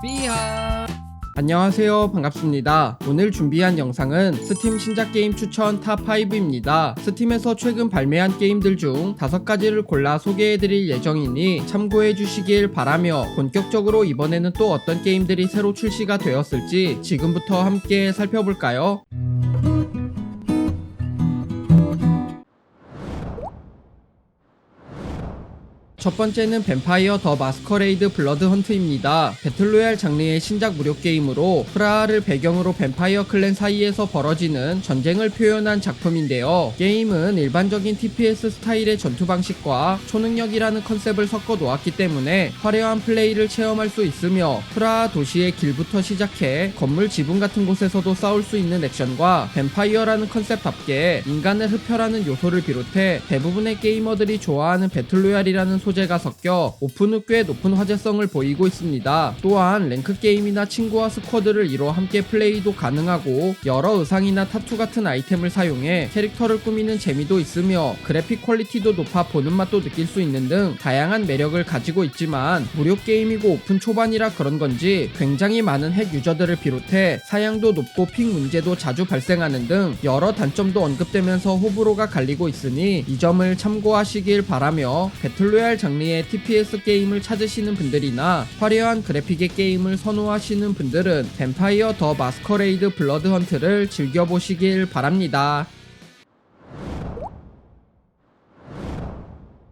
삐하. 안녕하세요. 반갑습니다. 오늘 준비한 영상은 스팀 신작 게임 추천 탑5입니다. 스팀에서 최근 발매한 게임들 중 5가지를 골라 소개해드릴 예정이니 참고해 주시길 바라며 본격적으로 이번에는 또 어떤 게임들이 새로 출시가 되었을지 지금부터 함께 살펴볼까요? 첫 번째는 뱀파이어 더 마스커레이드 블러드 헌트입니다. 배틀로얄 장르의 신작 무료 게임으로 프라하를 배경으로 뱀파이어 클랜 사이에서 벌어지는 전쟁을 표현한 작품인데요. 게임은 일반적인 TPS 스타일의 전투 방식과 초능력이라는 컨셉을 섞어 놓았기 때문에 화려한 플레이를 체험할 수 있으며 프라하 도시의 길부터 시작해 건물 지붕 같은 곳에서도 싸울 수 있는 액션과 뱀파이어라는 컨셉답게 인간을 흡혈하는 요소를 비롯해 대부분의 게이머들이 좋아하는 배틀로얄이라는 소재 가 섞여 오픈 후 꽤 높은 화제성을 보이고 있습니다. 또한 랭크 게임이나 친구와 스쿼드를 이뤄 함께 플레이도 가능하고 여러 의상이나 타투 같은 아이템을 사용해 캐릭터를 꾸미는 재미도 있으며 그래픽 퀄리티도 높아 보는 맛도 느낄 수 있는 등 다양한 매력을 가지고 있지만 무료 게임이고 오픈 초반이라 그런 건지 굉장히 많은 핵 유저들을 비롯해 사양도 높고 픽 문제도 자주 발생하는 등 여러 단점도 언급되면서 호불호가 갈리고 있으니 이 점을 참고하시길 바라며 배틀로얄 장르의 TPS 게임을 찾으시는 분들이나 화려한 그래픽의 게임을 선호하시는 분들은 뱀파이어 더 마스커레이드 블러드 헌트를 즐겨보시길 바랍니다.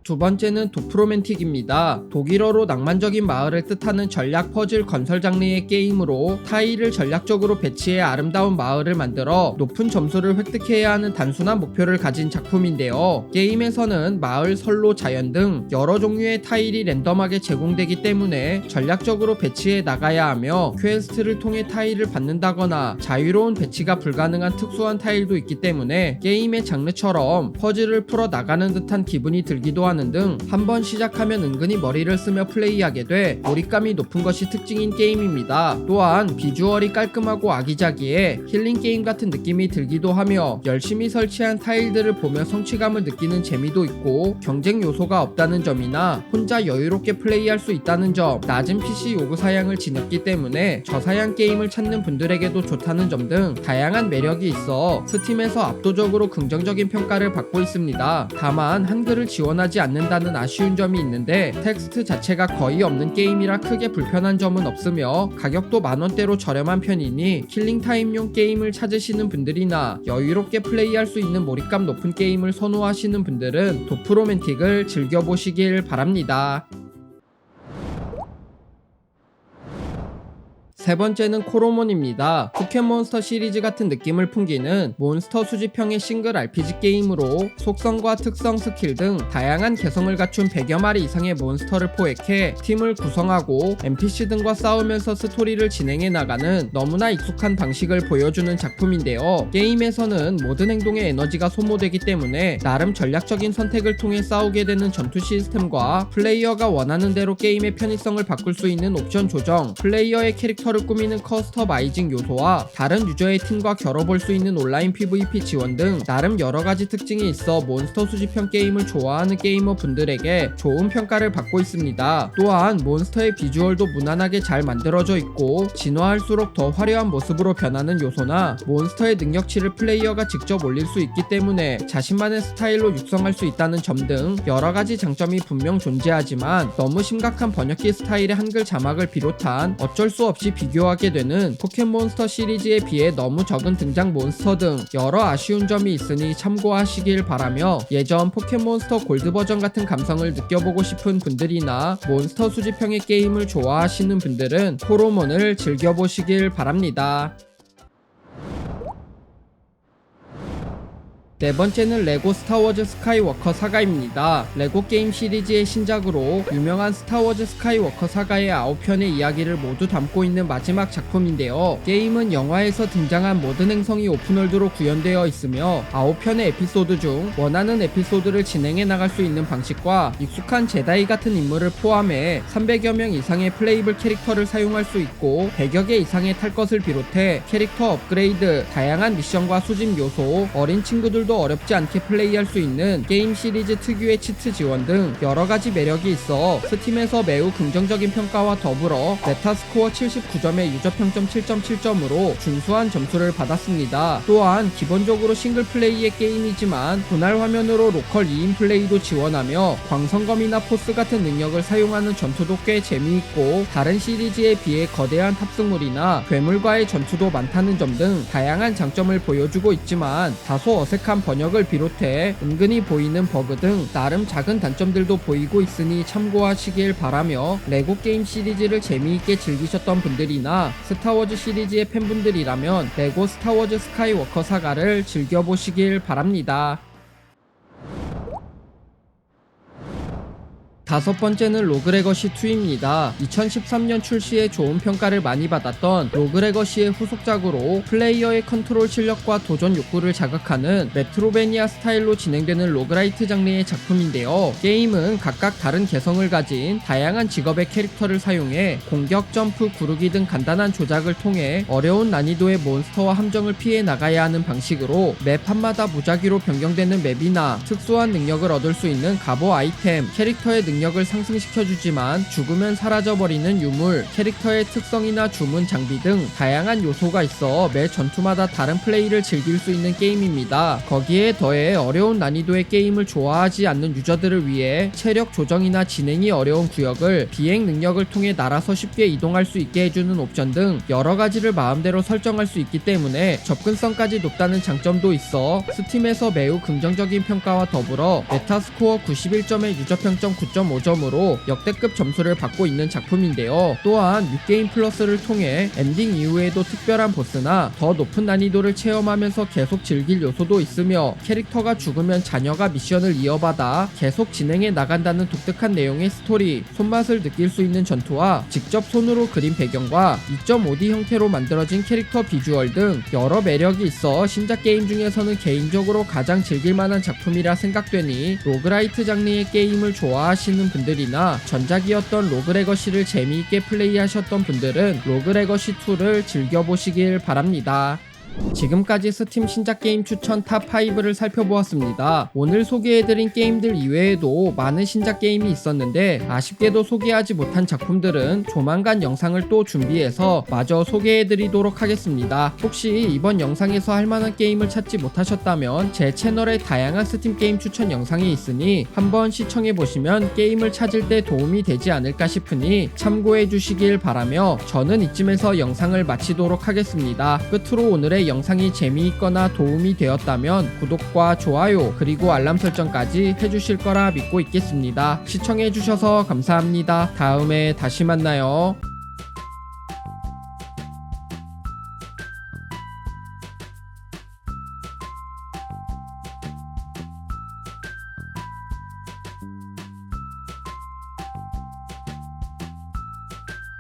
두 번째는 도프로맨틱입니다. 독일어로 낭만적인 마을을 뜻하는 전략 퍼즐 건설 장르의 게임으로 타일을 전략적으로 배치해 아름다운 마을을 만들어 높은 점수를 획득해야 하는 단순한 목표를 가진 작품인데요. 게임에서는 마을, 선로, 자연 등 여러 종류의 타일이 랜덤하게 제공되기 때문에 전략적으로 배치해 나가야 하며 퀘스트를 통해 타일을 받는다거나 자유로운 배치가 불가능한 특수한 타일도 있기 때문에 게임의 장르처럼 퍼즐을 풀어 나가는 듯한 기분이 들기도 하는 등 한번 시작하면 은근히 머리를 쓰며 플레이하게 돼 몰입감이 높은 것이 특징인 게임입니다. 또한 비주얼이 깔끔하고 아기자기해 힐링 게임 같은 느낌이 들기도 하며 열심히 설치한 타일들을 보며 성취감을 느끼는 재미도 있고 경쟁 요소가 없다는 점이나 혼자 여유롭게 플레이할 수 있다는 점, 낮은 PC 요구 사양을 지녔기 때문에 저사양 게임을 찾는 분들에게도 좋다는 점 등 다양한 매력이 있어 스팀에서 압도적으로 긍정적인 평가를 받고 있습니다. 다만 한글을 지원하지 않는 다는 아쉬운 점이 있는데 텍스트 자체가 거의 없는 게임이라 크게 불편한 점은 없으며 가격도 만원대로 저렴한 편이니 킬링타임용 게임을 찾으시는 분들이나 여유롭게 플레이할 수 있는 몰입감 높은 게임을 선호하시는 분들은 도프로맨틱을 즐겨보시길 바랍니다. 세 번째는 코로몬입니다. 포켓몬스터 시리즈 같은 느낌을 풍기는 몬스터 수집형의 싱글 RPG 게임으로 속성과 특성 스킬 등 다양한 개성을 갖춘 100여 마리 이상의 몬스터를 포획해 팀을 구성하고 NPC 등과 싸우면서 스토리를 진행해 나가는 너무나 익숙한 방식을 보여주는 작품인데요. 게임에서는 모든 행동의 에너지가 소모되기 때문에 나름 전략적인 선택을 통해 싸우게 되는 전투 시스템과 플레이어가 원하는 대로 게임의 편의성을 바꿀 수 있는 옵션 조정, 플레이어의 캐릭터를 꾸미는 커스터마이징 요소와 다른 유저의 팀과 겨뤄볼 수 있는 온라인 PVP 지원 등 나름 여러가지 특징이 있어 몬스터 수집형 게임을 좋아하는 게이머 분들에게 좋은 평가를 받고 있습니다. 또한 몬스터의 비주얼도 무난하게 잘 만들어져 있고 진화할수록 더 화려한 모습으로 변하는 요소나 몬스터의 능력치를 플레이어가 직접 올릴 수 있기 때문에 자신만의 스타일로 육성할 수 있다는 점 등 여러가지 장점이 분명 존재하지만 너무 심각한 번역기 스타일의 한글 자막을 비롯한 어쩔 수 없이 비교하게 되는 포켓몬스터 시리즈에 비해 너무 적은 등장 몬스터 등 여러 아쉬운 점이 있으니 참고하시길 바라며 예전 포켓몬스터 골드 버전 같은 감성을 느껴보고 싶은 분들이나 몬스터 수집형의 게임을 좋아하시는 분들은 포로몬을 즐겨보시길 바랍니다. 네 번째는 레고 스타워즈 스카이워커 사가입니다. 레고 게임 시리즈의 신작으로 유명한 스타워즈 스카이워커 사가의 9편의 이야기를 모두 담고 있는 마지막 작품인데요. 게임은 영화에서 등장한 모든 행성이 오픈월드로 구현되어 있으며 9편의 에피소드 중 원하는 에피소드를 진행해 나갈 수 있는 방식과 익숙한 제다이 같은 인물을 포함해 300여 명 이상의 플레이블 캐릭터를 사용할 수 있고 100여 개 이상의 탈 것을 비롯해 캐릭터 업그레이드, 다양한 미션과 수집 요소, 어린 친구들 초보자들도 어렵지 않게 플레이할 수 있는 게임 시리즈 특유의 치트 지원 등 여러 가지 매력이 있어 스팀에서 매우 긍정적인 평가와 더불어 메타스코어 79점에 유저 평점 7.7점으로 준수한 점수를 받았습니다. 또한 기본적으로 싱글 플레이의 게임이지만 분할 화면으로 로컬 2인 플레이도 지원하며 광선검이나 포스 같은 능력을 사용하는 전투도 꽤 재미있고 다른 시리즈에 비해 거대한 탑승물이나 괴물과의 전투도 많다는 점 등 다양한 장점을 보여주고 있지만 다소 어색 한 번역을 비롯해 은근히 보이는 버그 등 나름 작은 단점들도 보이고 있으니 참고하시길 바라며 레고 게임 시리즈를 재미있게 즐기셨던 분들이나 스타워즈 시리즈의 팬분들이라면 레고 스타워즈 스카이워커 사가를 즐겨보시길 바랍니다. 다섯 번째는 로그레거시 2입니다. 2013년 출시에 좋은 평가를 많이 받았던 로그레거시의 후속작으로 플레이어의 컨트롤 실력과 도전 욕구를 자극하는 메트로베니아 스타일로 진행되는 로그라이트 장르의 작품인데요. 게임은 각각 다른 개성을 가진 다양한 직업의 캐릭터를 사용해 공격, 점프, 구르기 등 간단한 조작을 통해 어려운 난이도의 몬스터와 함정을 피해 나가야 하는 방식으로 맵 한마다 무작위로 변경되는 맵이나 특수한 능력을 얻을 수 있는 갑오 아이템, 캐릭터의 능력 을 상승시켜주지만 죽으면 사라져버리는 유물, 캐릭터의 특성이나 주문 장비 등 다양한 요소가 있어 매 전투마다 다른 플레이를 즐길 수 있는 게임입니다. 거기에 더해 어려운 난이도의 게임을 좋아하지 않는 유저들을 위해 체력 조정이나 진행이 어려운 구역을 비행 능력을 통해 날아서 쉽게 이동할 수 있게 해주는 옵션 등 여러 가지를 마음대로 설정할 수 있기 때문에 접근성까지 높다는 장점도 있어 스팀에서 매우 긍정적인 평가와 더불어 메타스코어 91점의 유저평점 9.5 점으로 역대급 점수를 받고 있는 작품인데요. 또한 뉴게임 플러스를 통해 엔딩 이후에도 특별한 보스나 더 높은 난이도를 체험하면서 계속 즐길 요소도 있으며 캐릭터가 죽으면 자녀가 미션을 이어받아 계속 진행해 나간다는 독특한 내용의 스토리, 손맛을 느낄 수 있는 전투와 직접 손으로 그린 배경과 2.5D 형태로 만들어진 캐릭터 비주얼 등 여러 매력이 있어 신작 게임 중에서는 개인적으로 가장 즐길 만한 작품이라 생각되니 로그라이트 장르의 게임을 좋아하시는 분들이나 전작이었던 로그레거시를 재미있게 플레이하셨던 분들은 로그레거시2를 즐겨보시길 바랍니다. 지금까지 스팀 신작 게임 추천 탑5를 살펴보았습니다. 오늘 소개해드린 게임들 이외에도 많은 신작 게임이 있었는데 아쉽게도 소개하지 못한 작품들은 조만간 영상을 또 준비해서 마저 소개해드리도록 하겠습니다. 혹시 이번 영상에서 할 만한 게임을 찾지 못하셨다면 제 채널에 다양한 스팀 게임 추천 영상이 있으니 한번 시청해보시면 게임을 찾을 때 도움이 되지 않을까 싶으니 참고해주시길 바라며 저는 이쯤에서 영상을 마치도록 하겠습니다. 끝으로 오늘 의 영상이 재미있거나 도움이 되었다면 구독과 좋아요 그리고 알람 설정까지 해주실 거라 믿고 있겠습니다. 시청해주셔서 감사합니다. 다음에 다시 만나요.